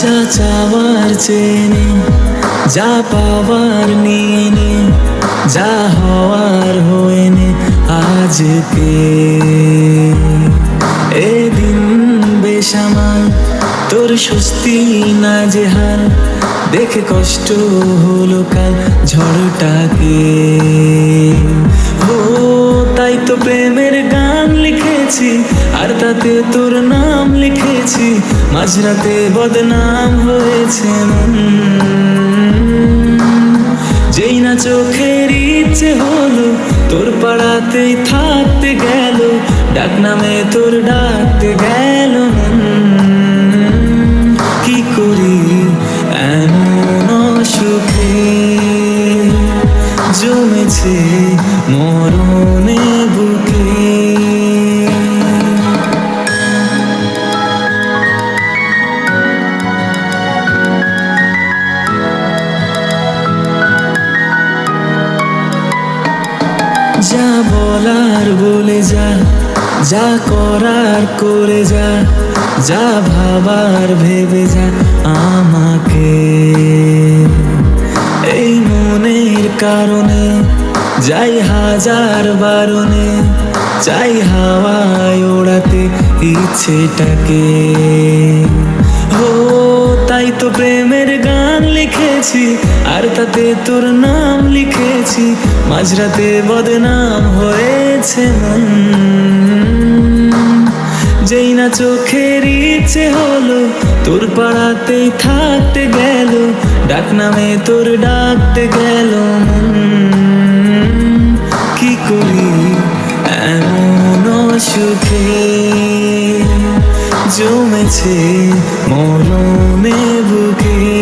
যা চাওয়ার চেনে, যা পাওয়ার নিয়ে যা হওয়ার হয়ে নে আজকে। এদিন বেসামাল তোর স্বস্তি না যে দেখে কষ্ট হলো কাল ঝড়টাকে। আর তাতে তোর নাম লিখেছি, মাঝরাতে বদনাম হয়েছে যেই না চোখের ইচ্ছে হলো, তোর পাড়াতেই থাকতে গেল, ডাক নামে তোর ডাকতে গেল কি করি এমন সুখে জমেছে মরণে বলার বলে যা যা করার করে যা যা ভাবার ভেবে যা আমাকে। এই মনের কারণে যাই হাজার বারণে চাই হাওয়ায় ওড়াতে ইচ্ছেটাকে। ও, তাই তো প্রেমের গান লিখেছি, আর তাতে তোর নাম লিখেছি। মাঝরাতে বদনাম হয়েছে মন যেই না চোখের ইচ্ছে হলো, তোর পাড়াতেই থাকতে গেল ডাক নামে তোর ডাকতে গেল কি করি এমন সুখে জমেছে মরণে বুকে।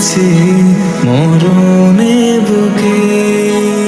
রেখেছি মরণে বুকে।